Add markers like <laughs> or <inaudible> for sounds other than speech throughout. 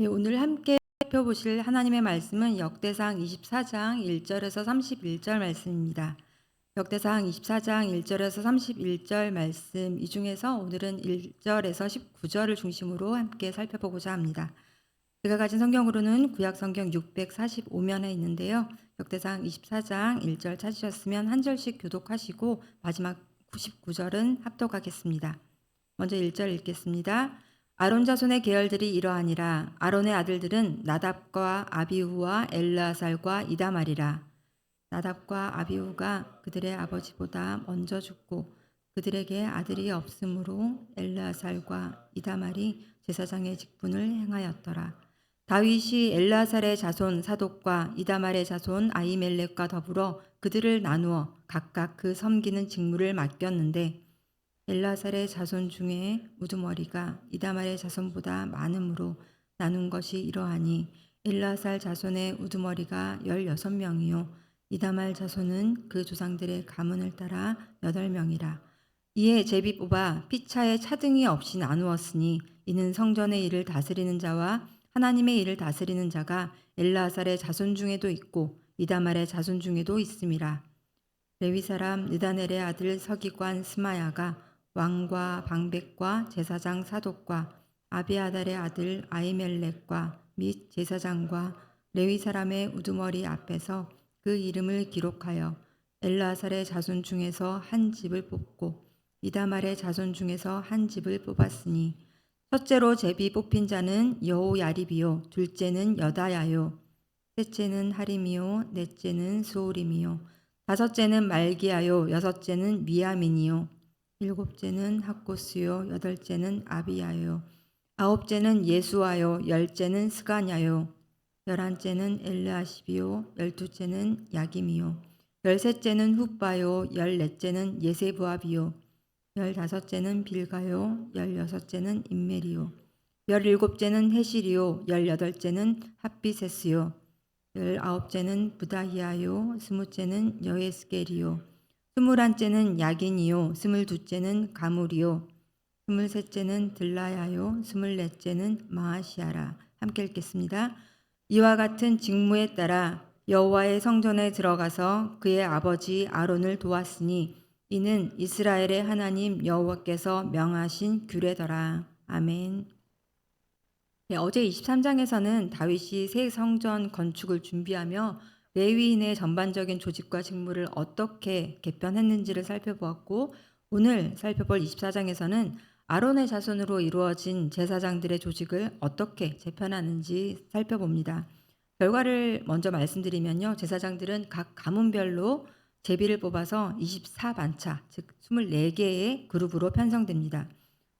네, 오늘 함께 살펴보실 하나님의 말씀은 역대상 24장 1절에서 31절 말씀입니다. 역대상 24장 1절에서 31절 말씀 이 중에서 오늘은 1절에서 19절을 중심으로 함께 살펴보고자 합니다. 제가 가진 성경으로는 구약 성경 645면에 있는데요. 역대상 24장 1절 찾으셨으면 한 절씩 교독하시고 마지막 99절은 합독하겠습니다. 먼저 1절 읽겠습니다. 아론 자손의 계열들이 이러하니라. 아론의 아들들은 나답과 아비후와 엘라살과 이다말이라. 나답과 아비후가 그들의 아버지보다 먼저 죽고 그들에게 아들이 없으므로 엘라살과 이다말이 제사장의 직분을 행하였더라. 다윗이 엘라살의 자손 사독과 이다말의 자손 아이멜렉과 더불어 그들을 나누어 각각 그 섬기는 직무를 맡겼는데 엘라살의 자손 중에 우두머리가 이다말의 자손보다 많으므로 나눈 것이 이러하니 엘라살 자손의 우두머리가 열여섯 명이요. 이다말 자손은 그 조상들의 가문을 따라 여덟 명이라. 이에 제비 뽑아 피차에 차등이 없이 나누었으니 이는 성전의 일을 다스리는 자와 하나님의 일을 다스리는 자가 엘라살의 자손 중에도 있고 이다말의 자손 중에도 있음이라. 레위 사람 느다넬의 아들 서기관 스마야가 왕과 방백과 제사장 사독과 아비아달의 아들 아이멜렉과 및 제사장과 레위 사람의 우두머리 앞에서 그 이름을 기록하여 엘라살의 자손 중에서 한 집을 뽑고 이다말의 자손 중에서 한 집을 뽑았으니 첫째로 제비 뽑힌 자는 여호야립이요 둘째는 여다야요 셋째는 하림이요 넷째는 수오림이요 다섯째는 말기야요 여섯째는 미야민이요 일곱째는 학고스요 여덟째는 아비야요 아홉째는 예수와요 열째는 스가냐요 열한째는 엘르아십이요 열두째는 야김이요 열셋째는 훗바요 열넷째는 예세부압이요 열다섯째는 빌가요 열여섯째는 임메리요 열일곱째는 헤실이요 열여덟째는 핫비세스요 열아홉째는 부다히아요 스무째는 여에스겔이요 스물한째는 야긴이요 스물두째는 가물이요 스물셋째는 들라야요 스물넷째는 마아시아라 함께 읽겠습니다. 이와 같은 직무에 따라 여호와의 성전에 들어가서 그의 아버지 아론을 도왔으니 이는 이스라엘의 하나님 여호와께서 명하신 규례더라. 아멘. 네, 어제 23장에서는 다윗이 새 성전 건축을 준비하며 레위인의 전반적인 조직과 직무를 어떻게 개편했는지를 살펴보았고 오늘 살펴볼 24장에서는 아론의 자손으로 이루어진 제사장들의 조직을 어떻게 재편하는지 살펴봅니다. 결과를 먼저 말씀드리면요. 제사장들은 각 가문별로 제비를 뽑아서 24반차, 즉 24개의 그룹으로 편성됩니다.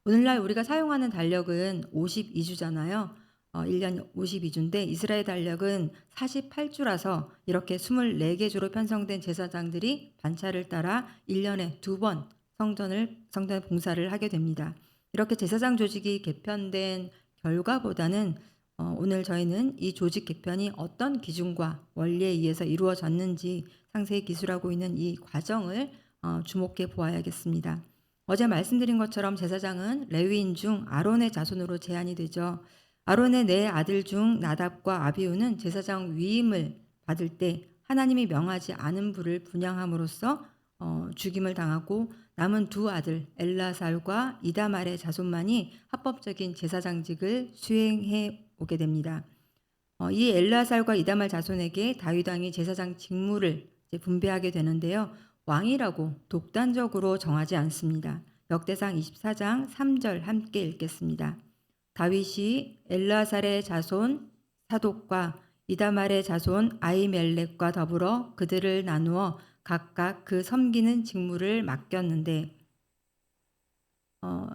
오늘날 우리가 사용하는 달력은 52주잖아요. 어, 1년 52주인데 이스라엘 달력은 48주라서 이렇게 24개 주로 편성된 제사장들이 반차를 따라 1년에 두 번 성전을 성전 봉사를 하게 됩니다. 이렇게 제사장 조직이 개편된 결과보다는 어, 오늘 저희는 이 조직 개편이 어떤 기준과 원리에 의해서 이루어졌는지 상세히 기술하고 있는 이 과정을 어, 주목해 보아야겠습니다. 어제 말씀드린 것처럼 제사장은 레위인 중 아론의 자손으로 제한이 되죠. 아론의 네 아들 중 나답과 아비우는 제사장 위임을 받을 때 하나님이 명하지 않은 불을 분양함으로써 어, 죽임을 당하고 남은 두 아들 엘라살과 이다말의 자손만이 합법적인 제사장직을 수행해 오게 됩니다. 어, 이 엘라살과 이다말 자손에게 다윗 왕이 제사장 직무를 분배하게 되는데요. 왕이라고 독단적으로 정하지 않습니다. 역대상 24장 3절 함께 읽겠습니다. 다윗이 엘라살의 자손 사독과 이다말의 자손 아이멜렉과 더불어 그들을 나누어 각각 그 섬기는 직무를 맡겼는데 어,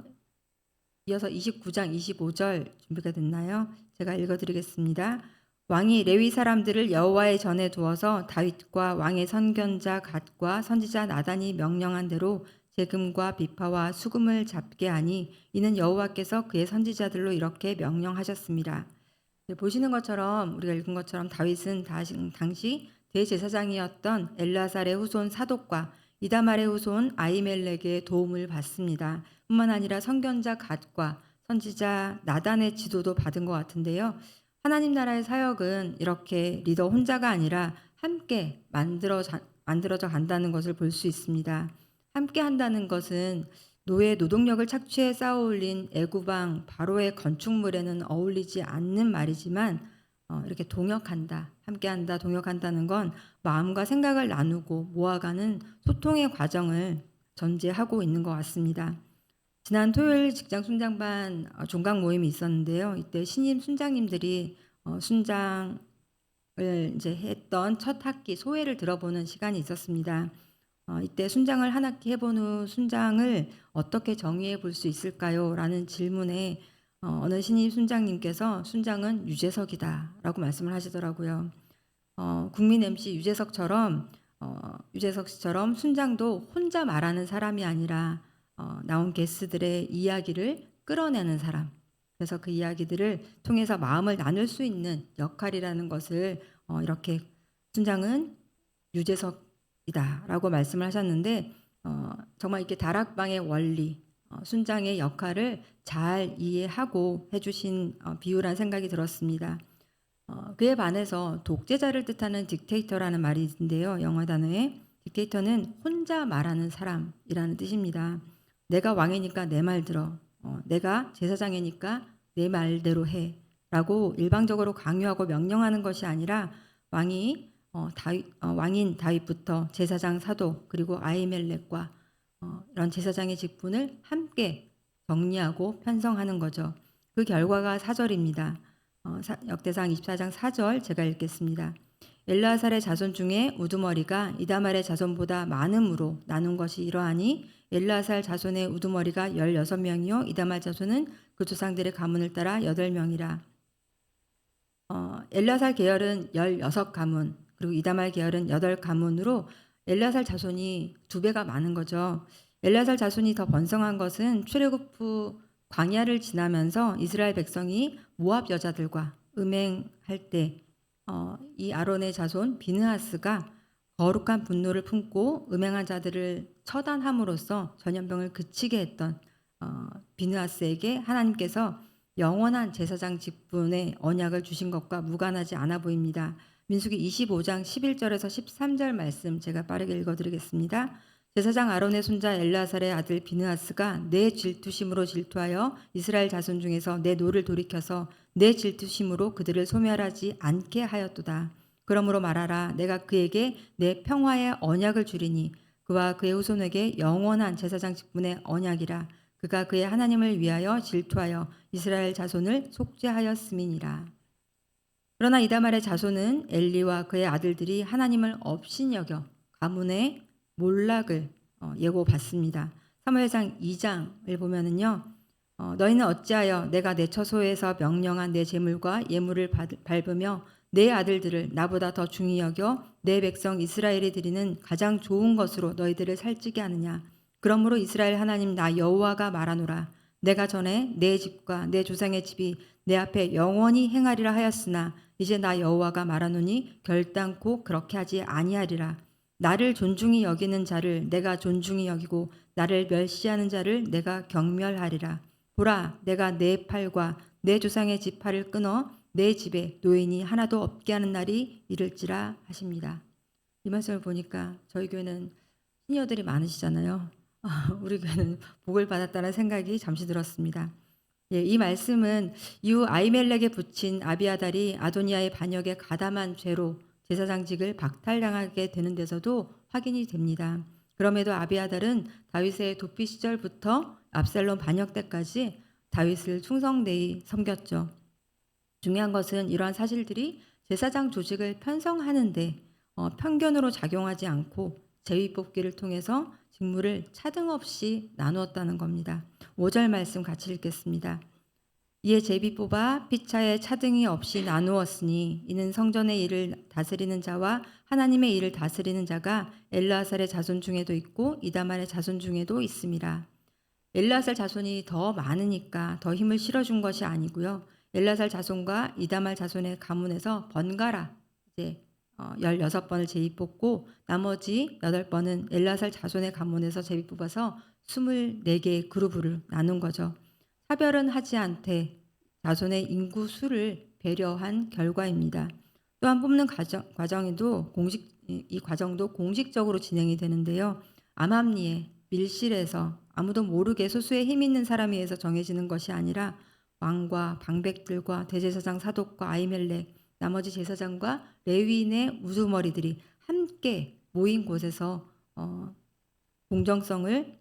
이어서 29장 25절 준비가 됐나요? 제가 읽어드리겠습니다. 왕이 레위 사람들을 여호와의 전에 두어서 다윗과 왕의 선견자 갓과 선지자 나단이 명령한 대로 재금과 비파와 수금을 잡게 하니 이는 여호와께서 그의 선지자들로 이렇게 명령하셨습니다. 네, 보시는 것처럼 우리가 읽은 것처럼 다윗은 당시 대제사장이었던 엘라살의 후손 사독과 이다말의 후손 아이멜렉의 도움을 받습니다. 뿐만 아니라 선견자 갓과 선지자 나단의 지도도 받은 것 같은데요. 하나님 나라의 사역은 이렇게 리더 혼자가 아니라 함께 만들어 만들어져 간다는 것을 볼 수 있습니다. 함께 한다는 것은 노예 노동력을 착취해 쌓아올린 애구방 바로의 건축물에는 어울리지 않는 말이지만 어, 이렇게 동역한다, 함께한다, 동역한다는 건 마음과 생각을 나누고 모아가는 소통의 과정을 전제하고 있는 것 같습니다. 지난 토요일 직장 순장반 어, 종강 모임이 있었는데요. 이때 신임 순장님들이 어, 순장을 이제 했던 첫 학기 소회를 들어보는 시간이 있었습니다. 어, 이때 순장을 한 학기 해본 후 순장을 어떻게 정의해 볼 수 있을까요? 라는 질문에 어, 어느 신임 순장님께서 순장은 유재석이다 라고 말씀을 하시더라고요. 어, 국민 MC 유재석처럼 어, 유재석 씨처럼 순장도 혼자 말하는 사람이 아니라 어, 나온 게스트들의 이야기를 끌어내는 사람. 그래서 그 이야기들을 통해서 마음을 나눌 수 있는 역할이라는 것을 어, 이렇게 순장은 유재석 이다라고 말씀을 하셨는데 어, 정말 이렇게 다락방의 원리, 어, 순장의 역할을 잘 이해하고 해주신 어, 비유란 생각이 들었습니다. 어, 그에 반해서 독재자를 뜻하는 딕테이터라는 말이 있는데요. 영어 단어에 딕테이터는 혼자 말하는 사람이라는 뜻입니다. 내가 왕이니까 내 말 들어. 어, 내가 제사장이니까 내 말대로 해. 라고 일방적으로 강요하고 명령하는 것이 아니라 왕이 어, 다윗, 어, 왕인 다윗부터 제사장 사도 그리고 아이멜렉과 어, 이런 제사장의 직분을 함께 정리하고 편성하는 거죠. 그 결과가 사절입니다. 어, 사, 역대상 24장 4절 제가 읽겠습니다. 엘라살의 자손 중에 우두머리가 이다말의 자손보다 많음으로 나눈 것이 이러하니 엘라살 자손의 우두머리가 16명이요 이다말 자손은 그 조상들의 가문을 따라 8명이라. 어, 엘라살 계열은 16가문 그리고 이다말 계열은 8가문으로 엘라살 자손이 두 배가 많은 거죠. 엘라살 자손이 더 번성한 것은 출애굽 후 광야를 지나면서 이스라엘 백성이 모압 여자들과 음행할 때 어, 이 아론의 자손 비느하스가 거룩한 분노를 품고 음행한 자들을 처단함으로써 전염병을 그치게 했던 어, 비느하스에게 하나님께서 영원한 제사장 직분의 언약을 주신 것과 무관하지 않아 보입니다. 민수기 25장 11절에서 13절 말씀 제가 빠르게 읽어드리겠습니다. 제사장 아론의 손자 엘라살의 아들 비느하스가 내 질투심으로 질투하여 이스라엘 자손 중에서 내 노를 돌이켜서 내 질투심으로 그들을 소멸하지 않게 하였도다. 그러므로 말하라 내가 그에게 내 평화의 언약을 주리니 그와 그의 후손에게 영원한 제사장 직분의 언약이라 그가 그의 하나님을 위하여 질투하여 이스라엘 자손을 속죄하였음이니라. 그러나 이다말의 자손은 엘리와 그의 아들들이 하나님을 업신 여겨 가문의 몰락을 어, 예고받습니다. 사무엘상 2장을 보면은요. 어, 너희는 어찌하여 내가 내 처소에서 명령한 내 재물과 예물을 받, 밟으며 내 아들들을 나보다 더 중히 여겨 내 백성 이스라엘이 드리는 가장 좋은 것으로 너희들을 살찌게 하느냐 그러므로 이스라엘 하나님 나 여호와가 말하노라 내가 전에 내 집과 내 조상의 집이 내 앞에 영원히 행하리라 하였으나 이제 나 여호와가 말하노니 결단코 그렇게 하지 아니하리라 나를 존중히 여기는 자를 내가 존중히 여기고 나를 멸시하는 자를 내가 경멸하리라 보라 내가 내 팔과 내 조상의 지팔을 끊어 내 집에 노인이 하나도 없게 하는 날이 이를지라 하십니다. 이 말씀을 보니까 저희 교회는 시니어들이 많으시잖아요. <laughs> 우리 교회는 복을 받았다는 생각이 잠시 들었습니다. 예, 이 말씀은 이후 아이멜렉에 붙인 아비아달이 아도니아의 반역에 가담한 죄로 제사장직을 박탈당하게 되는 데서도 확인이 됩니다. 그럼에도 아비아달은 다윗의 도피 시절부터 압살롬 반역 때까지 다윗을 충성되이 섬겼죠. 중요한 것은 이러한 사실들이 제사장 조직을 편성하는데 어, 편견으로 작용하지 않고 제위 뽑기를 통해서 직무를 차등 없이 나누었다는 겁니다. 5절 말씀 같이 읽겠습니다. 이에 제비 뽑아 피차에 차등이 없이 나누었으니 이는 성전의 일을 다스리는 자와 하나님의 일을 다스리는 자가 엘라살의 자손 중에도 있고 이다말의 자손 중에도 있습니다. 엘라살 자손이 더 많으니까 더 힘을 실어준 것이 아니고요. 엘라살 자손과 이다말 자손의 가문에서 번갈아 이제 16번을 어, 제비 뽑고 나머지 8번은 엘라살 자손의 가문에서 제비 뽑아서 24개의 그룹을 나눈 거죠. 차별은 하지 않되 자손의 인구 수를 배려한 결과입니다. 또한 뽑는 과정, 과정에도 공식 이, 이 과정도 공식적으로 진행이 되는데요. 암암리에 밀실에서 아무도 모르게 소수의 힘 있는 사람에 의해서 정해지는 것이 아니라 왕과 방백들과 대제사장 사독과 아이멜렉 나머지 제사장과 레위인의 우두머리들이 함께 모인 곳에서 어, 공정성을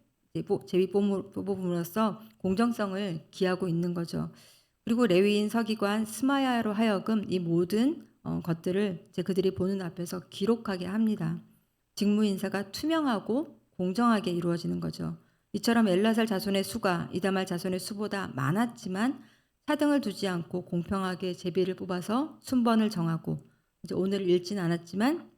제비 뽑음- 뽑음으로써 공정성을 기하고 있는 거죠. 그리고 레위인 서기관 스마야로 하여금 이 모든 어, 것들을 이제 그들이 보는 앞에서 기록하게 합니다. 직무 인사가 투명하고 공정하게 이루어지는 거죠. 이처럼 엘라살 자손의 수가 이다말 자손의 수보다 많았지만 차등을 두지 않고 공평하게 제비를 뽑아서 순번을 정하고 이제 오늘 읽진 않았지만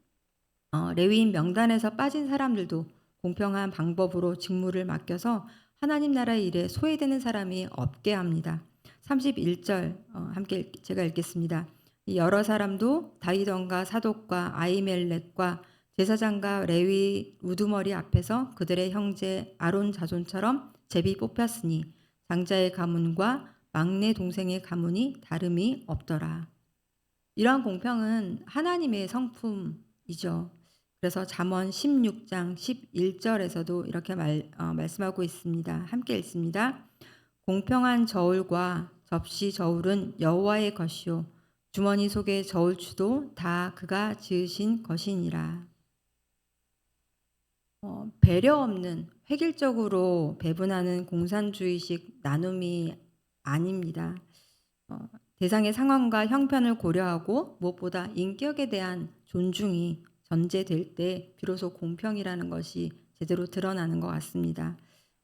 어, 레위인 명단에서 빠진 사람들도 공평한 방법으로 직무를 맡겨서 하나님 나라의 일에 소외되는 사람이 없게 합니다. 31절 어, 함께 읽- 제가 읽겠습니다. 이 여러 사람도 다이던과 사독과 아이멜렉과 제사장과 레위 우두머리 앞에서 그들의 형제 아론 자손처럼 제비 뽑혔으니 장자의 가문과 막내 동생의 가문이 다름이 없더라. 이러한 공평은 하나님의 성품이죠. 그래서 잠언 16장 11절에서도 이렇게 말, 어, 말씀하고 있습니다. 함께 읽습니다. 공평한 저울과 접시 저울은 여호와의 것이요 주머니 속의 저울추도 다 그가 지으신 것이니라. 어, 배려 없는 획일적으로 배분하는 공산주의식 나눔이 아닙니다. 어, 대상의 상황과 형편을 고려하고 무엇보다 인격에 대한 존중이 전제될 때 비로소 공평이라는 것이 제대로 드러나는 것 같습니다.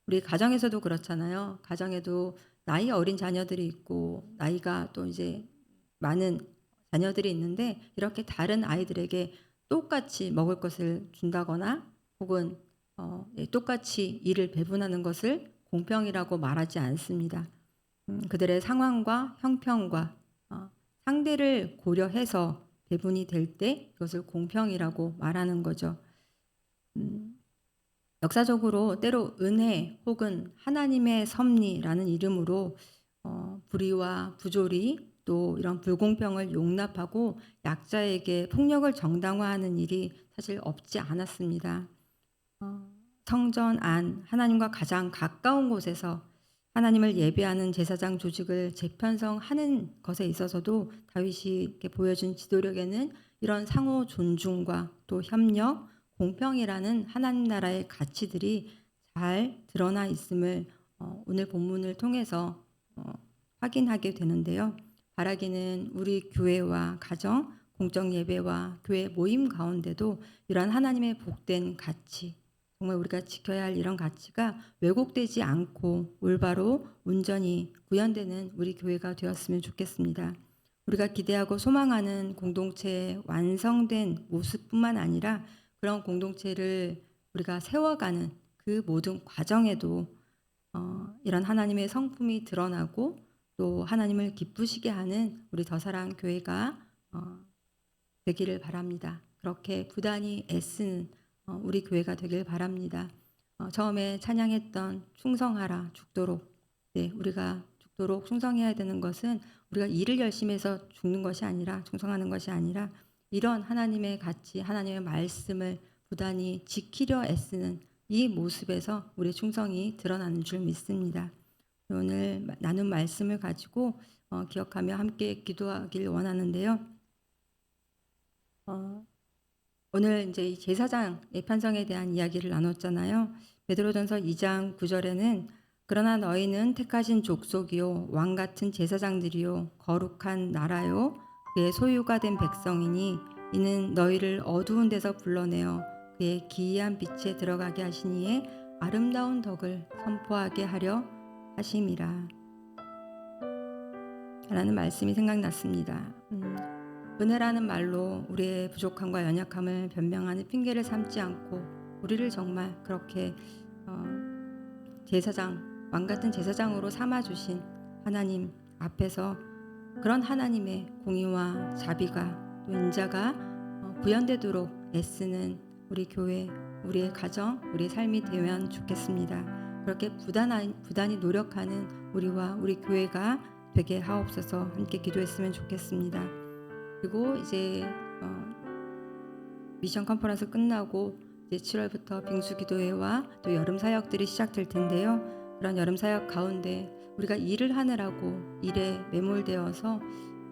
우리 가정에서도 그렇잖아요. 가정에도 나이 어린 자녀들이 있고 나이가 또 이제 많은 자녀들이 있는데 이렇게 다른 아이들에게 똑같이 먹을 것을 준다거나 혹은 어, 예, 똑같이 일을 배분하는 것을 공평이라고 말하지 않습니다. 음, 그들의 상황과 형편과 어, 상대를 고려해서 배분이 될 때 그것을 공평이라고 말하는 거죠. 음, 역사적으로 때로 은혜 혹은 하나님의 섭리라는 이름으로 어, 불의와 부조리 또 이런 불공평을 용납하고 약자에게 폭력을 정당화하는 일이 사실 없지 않았습니다. 어, 성전 안 하나님과 가장 가까운 곳에서 하나님을 예배하는 제사장 조직을 재편성하는 것에 있어서도 다윗이 보여준 지도력에는 이런 상호 존중과 또 협력, 공평이라는 하나님 나라의 가치들이 잘 드러나 있음을 어, 오늘 본문을 통해서 어, 확인하게 되는데요. 바라기는 우리 교회와 가정, 공적 예배와 교회 모임 가운데도 이러한 하나님의 복된 가치, 정말 우리가 지켜야 할 이런 가치가 왜곡되지 않고 올바로 온전히 구현되는 우리 교회가 되었으면 좋겠습니다. 우리가 기대하고 소망하는 공동체의 완성된 모습뿐만 아니라 그런 공동체를 우리가 세워가는 그 모든 과정에도 어, 이런 하나님의 성품이 드러나고 또 하나님을 기쁘시게 하는 우리 더사랑 교회가 어, 되기를 바랍니다. 그렇게 부단히 애쓰는 어, 우리 교회가 되길 바랍니다. 어, 처음에 찬양했던 충성하라 죽도록 네, 우리가 죽도록 충성해야 되는 것은 우리가 일을 열심히 해서 죽는 것이 아니라 충성하는 것이 아니라 이런 하나님의 가치, 하나님의 말씀을 부단히 지키려 애쓰는 이 모습에서 우리의 충성이 드러나는 줄 믿습니다. 오늘 나눈 말씀을 가지고 어, 기억하며 함께 기도하길 원하는데요. 어, 오늘 이제 이 제사장의 편성에 대한 이야기를 나눴잖아요. 베드로전서 2장 9절에는 그러나 너희는 택하신 족속이요 왕 같은 제사장들이요 거룩한 나라요 그의 소유가 된 백성이니 이는 너희를 어두운 데서 불러내어 그의 기이한 빛에 들어가게 하시니에 아름다운 덕을 선포하게 하려 하심이라. 라는 말씀이 생각났습니다. 음, 은혜라는 말로 우리의 부족함과 연약함을 변명하는 핑계를 삼지 않고 우리를 정말 그렇게 어, 제사장 왕 같은 제사장으로 삼아 주신 하나님 앞에서 그런 하나님의 공의와 자비가 또 인자가 어, 구현되도록 애쓰는 우리 교회, 우리의 가정, 우리의 삶이 되면 좋겠습니다. 그렇게 부단히, 부단히 노력하는 우리와 우리 교회가 되게 하옵소서 함께 기도했으면 좋겠습니다. 그리고 이제 어, 미션 컨퍼런스 끝나고 이제 7월부터 빙수 기도회와 또 여름 사역들이 시작될 텐데요. 그런 여름 사역 가운데 우리가 일을 하느라고 일에 매몰되어서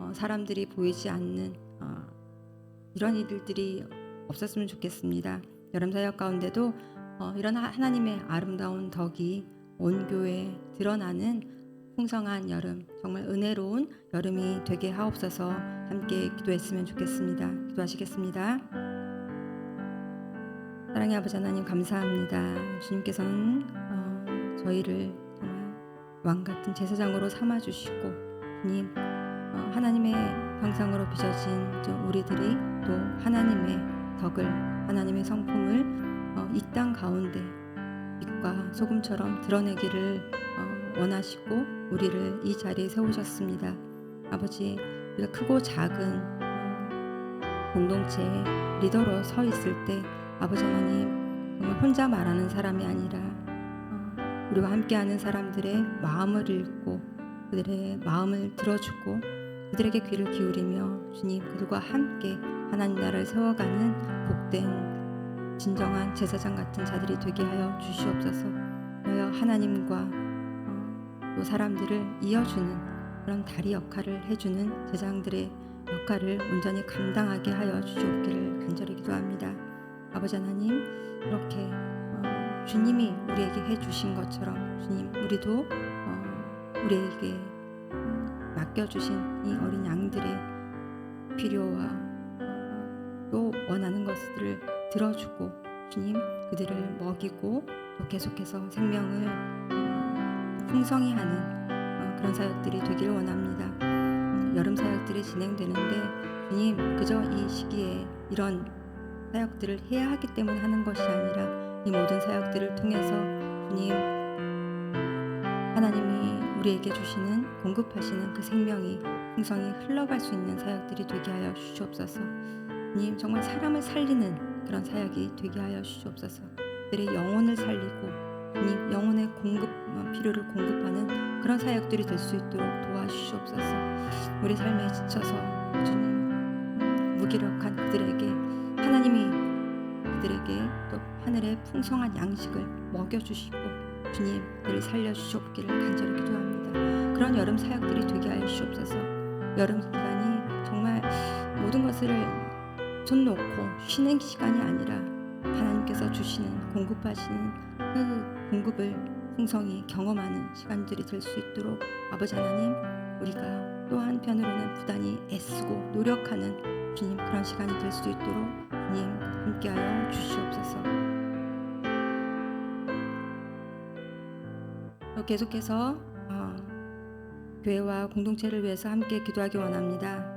어, 사람들이 보이지 않는 어, 이런 일들이 없었으면 좋겠습니다. 여름 사역 가운데도 어, 이런 하- 하나님의 아름다운 덕이 온 교회에 드러나는 풍성한 여름, 정말 은혜로운 여름이 되게 하옵소서 함께 기도했으면 좋겠습니다. 기도하시겠습니다. 사랑의 아버지 하나님 감사합니다. 주님께서는 어, 저희를 왕 같은 제사장으로 삼아 주시고 주님 어, 하나님의 형상으로 빚어진 저 우리들이 또 하나님의 덕을 하나님의 성품을 어, 이땅 가운데 빛과 소금처럼 드러내기를 어, 원하시고 우리를 이 자리에 세우셨습니다. 아버지 우리가 크고 작은 어, 공동체의 리더로 서 있을 때 아버지 하나님 정말 혼자 말하는 사람이 아니라 어, 우리와 함께하는 사람들의 마음을 읽고 그들의 마음을 들어주고 그들에게 귀를 기울이며 주님 그들과 함께 하나님 나라를 세워가는 복된 진정한 제사장 같은 자들이 되게 하여 주시옵소서. 하여 하나님과 어, 또 사람들을 이어주는 그런 다리 역할을 해주는 제장들의 역할을 온전히 감당하게 하여 주시옵기를 간절히 기도합니다. 아버지 하나님 이렇게 어, 주님이 우리에게 해주신 것처럼 주님 우리도 어, 우리에게 음, 맡겨주신 이 어린 양들의 필요와 어, 또 원하는 것들을 들어주고 주님 그들을 먹이고 또 계속해서 생명을 어, 풍성히 하는 어, 그런 사역들이 되기를 원합니다. 음, 여름 사역들이 진행되는데 주님 그저 이 시기에 이런 사역들을 해야 하기 때문에 하는 것이 아니라 이 모든 사역들을 통해서 주님 하나님이 우리에게 주시는 공급하시는 그 생명이 풍성히 흘러갈 수 있는 사역들이 되게 하여 주시옵소서. 주님 정말 사람을 살리는 그런 사역이 되게 하여 주시옵소서. 그들의 영혼을 살리고 주님 영혼의 공급 어, 필요를 공급하는 그런 사역들이 될 수 있도록 도와주시옵소서. 우리 삶에 지쳐서 주님 무기력한 그들에게 하나님이 그들에게 또 하늘의 풍성한 양식을 먹여 주시고 주님 그를 살려 주시옵기를 간절히 기도합니다. 그런 여름 사역들이 되게 하여 주시옵소서. 여름 기간이 정말 모든 것을 손 놓고 쉬는 시간이 아니라 하나님께서 주시는 공급하시는 그 공급을 풍성히 경험하는 시간들이 될 수 있도록 아버지 하나님 우리가 또 한편으로는 부단히 애쓰고 노력하는 주님 그런 시간이 될 수 있도록 주님 함께하여 주시옵소서. 또 계속해서 어, 교회와 공동체를 위해서 함께 기도하기 원합니다.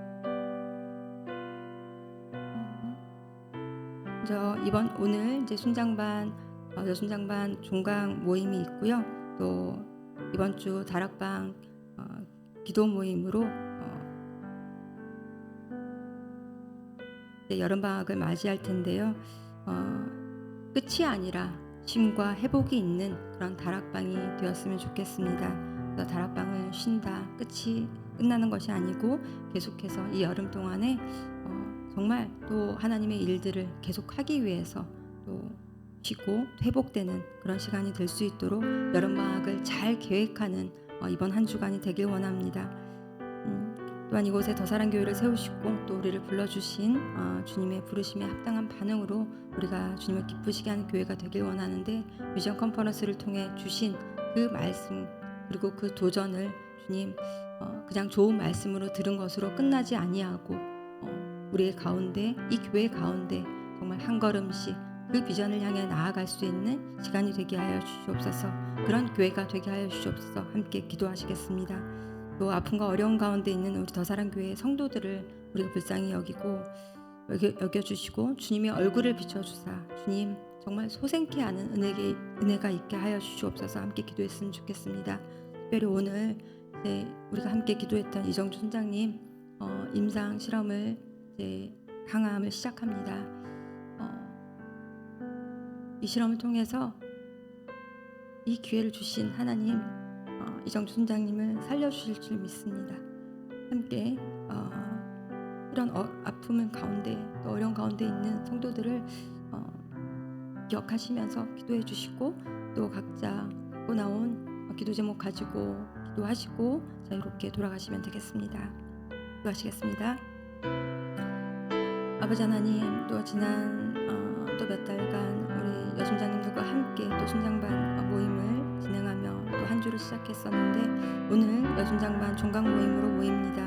저 이번 오늘 이제 순장반 어, 여순장반 종강 모임이 있고요. 또 이번 주 다락방 어, 기도 모임으로 어, 여름 방학을 맞이할 텐데요. 어, 끝이 아니라 쉼과 회복이 있는 그런 다락방이 되었으면 좋겠습니다. 다락방을 쉰다 끝이 끝나는 것이 아니고 계속해서 이 여름 동안에 어, 정말 또 하나님의 일들을 계속하기 위해서 또 쉬고 회복되는 그런 시간이 될 수 있도록 여름 방학을 잘 계획하는 어, 이번 한 주간이 되길 원합니다. 음, 또한 이곳에 더 사랑 교회를 세우시고 또 우리를 불러주신 어, 주님의 부르심에 합당한 반응으로 우리가 주님을 기쁘시게 하는 교회가 되길 원하는데 위전 컨퍼런스를 통해 주신 그 말씀 그리고 그 도전을 주님 어, 그냥 좋은 말씀으로 들은 것으로 끝나지 아니하고 어, 우리의 가운데 이 교회 가운데 정말 한 걸음씩 그 비전을 향해 나아갈 수 있는 시간이 되게 하여 주시옵소서. 그런 교회가 되게 하여 주시옵소서. 함께 기도하시겠습니다. 또 아픔과 어려운 가운데 있는 우리 더사랑 교회 성도들을 우리가 불쌍히 여기고 여겨, 여겨 주시고 주님의 얼굴을 비춰 주사 주님 정말 소생케 하는 은혜게, 은혜가 있게 하여 주시옵소서. 함께 기도했으면 좋겠습니다. 특별히 오늘 이제 우리가 함께 기도했던 이정주 선장님 어, 임상 실험을 이제 강함을 시작합니다. 어, 이 실험을 통해서 이 기회를 주신 하나님 어, 이정주 순장님을 살려주실 줄 믿습니다. 함께 어, 이런 어, 아픔을 가운데 또 어려운 가운데 있는 성도들을 어, 기억하시면서 기도해 주시고 또 각자 갖고 나온 어, 기도 제목 가지고 기도하시고 자유롭게 돌아가시면 되겠습니다. 기도하시겠습니다. 아버지 하나님 또 지난 어, 또몇 달간 여순장님들과 함께 또 순장반 어, 모임을 진행하며 또 한 주를 시작했었는데 오늘 여순장반 종강 모임으로 모입니다.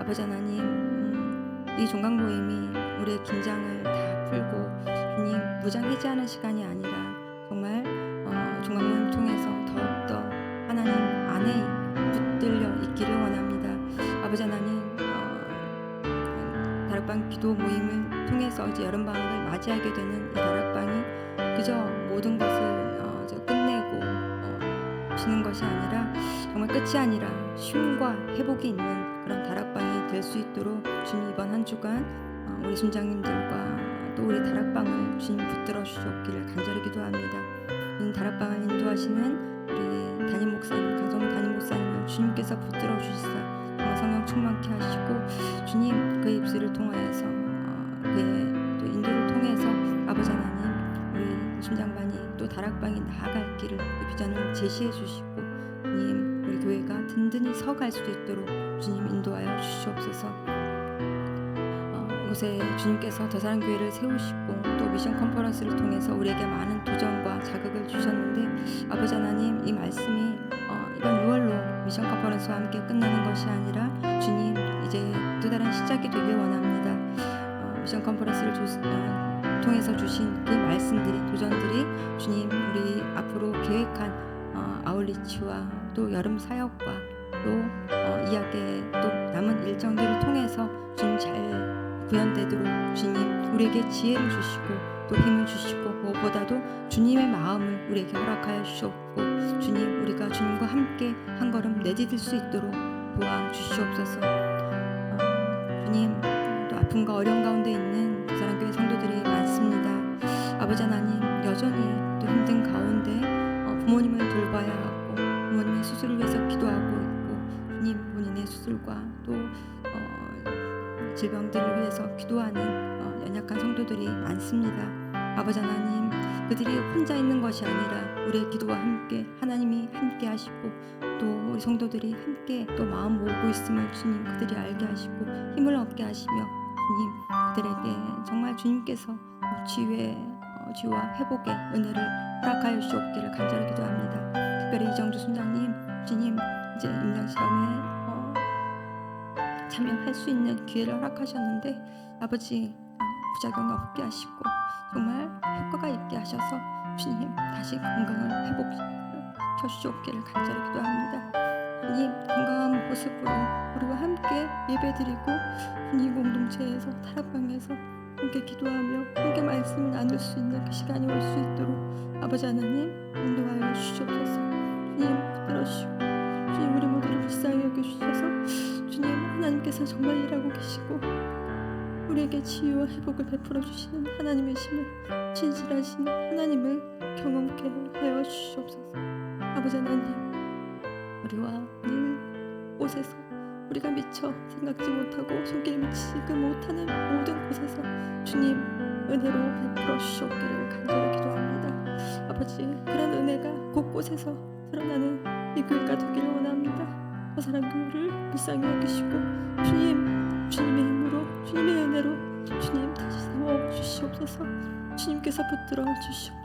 아버지 하나님 음, 이 종강 모임이 우리의 긴장을 다 풀고 주님 무장 해제하는 시간이 아니라 정말 어, 종강 모임 통해서 더욱더 하나님 안에 붙들려 있기를 원합니다. 아버지 하나님 어, 다락방 기도 모임을 통해서 이제 여름 방학을 맞이하게 되는 이 다락방이 그저 모든 것을 어, 저 끝내고 어, 쉬는 것이 아니라 정말 끝이 아니라 쉼과 회복이 있는 그런 다락방이 될 수 있도록 주님 이번 한 주간 어, 우리 순장님들과 또 우리 다락방을 주님 붙들어 주시옵기를 간절히 기도합니다. 이 다락방을 인도하시는 우리 담임 목사님, 강성호 담임 목사님을 주님께서 붙들어 주시사 성령 충만케 하시고 주님 그 입술을 통하여서 다락방이 나아갈 길을 그 비전을 제시해 주시고 주님 우리 교회가 든든히 서갈 수 있도록 주님 인도하여 주시옵소서. 어, 이곳에 주님께서 더사랑 교회를 세우시고 또 미션 컨퍼런스를 통해서 우리에게 많은 도전과 자극을 주셨는데 아버지 하나님 이 말씀이 어, 이번 6월로 미션 컨퍼런스와 함께 끝나는 것이 아니라 주님 이제 또 다른 시작이 되길 원합니다. 어, 미션 컨퍼런스를 주, 어, 통해서 주신 그 말씀들이 도전들이 주님 우리 앞으로 계획한 어, 아울리치와 또 여름 사역과 또 어, 이야기의 또 남은 일정들을 통해서 주님 잘 구현되도록 주님 우리에게 지혜를 주시고 또 힘을 주시고 무엇보다도 주님의 마음을 우리에게 허락하여 주시옵고 주님 우리가 주님과 함께 한 걸음 내디딜 수 있도록 도와 주시옵소서. 어, 주님 또 아픔과 어려움 가운데 있는 사랑교회 성도들이. 아버지 하나님 여전히 또 힘든 가운데 어, 부모님을 돌봐야 하고 부모님의 수술을 위해서 기도하고 있고 주님 본인의 수술과 또 어, 질병들을 위해서 기도하는 어, 연약한 성도들이 많습니다. 아버지 하나님 그들이 혼자 있는 것이 아니라 우리의 기도와 함께 하나님이 함께 하시고 또 우리 성도들이 함께 또 마음 모으고 있음을 주님 그들이 알게 하시고 힘을 얻게 하시며 주님 그들에게 정말 주님께서 치유의 어, 치유와 회복의 은혜를 허락하여 주옵기를 간절히 기도합니다. 특별히 이정주 순장님 주님 이제 임당 실험에 어, 참여할 수 있는 기회를 허락하셨는데 아버지 어, 부작용 없게 하시고 정말 효과가 있게 하셔서 주님 다시 건강을 회복시켜 주시옵기를 간절히 기도합니다. 주님 건강한 모습으로 우리와 함께 예배드리고 주님 공동체에서 타락방에서 함께 기도하며 함께 말씀을 나눌 수 있는 그 시간이 올 수 있도록 아버지 하나님 인도하여 주시옵소서. 주님 붙들어 주시고 주님 우리 모두를 불쌍히 여겨 주셔서 주님 하나님께서 정말 일하고 계시고 우리에게 치유와 회복을 베풀어 주시는 하나님이심을 진실하신 하나님을 경험케 하여 주시옵소서. 아버지 하나님 우리와 늘 곳에서 우리가 미처 생각지 못하고 손길 미치지 못하는 모든 곳에서 주님 은혜로 베풀어 주시옵기를 간절히 기도합니다. 아버지 그런 은혜가 곳곳에서 드러나는 이 교회가 되기를 원합니다. 저 사람 교회를 불쌍히 여기시고 주님 주님의 힘으로 주님의 은혜로 주님 다시 세워 주시옵소서 주님께서 붙들어 주시옵소서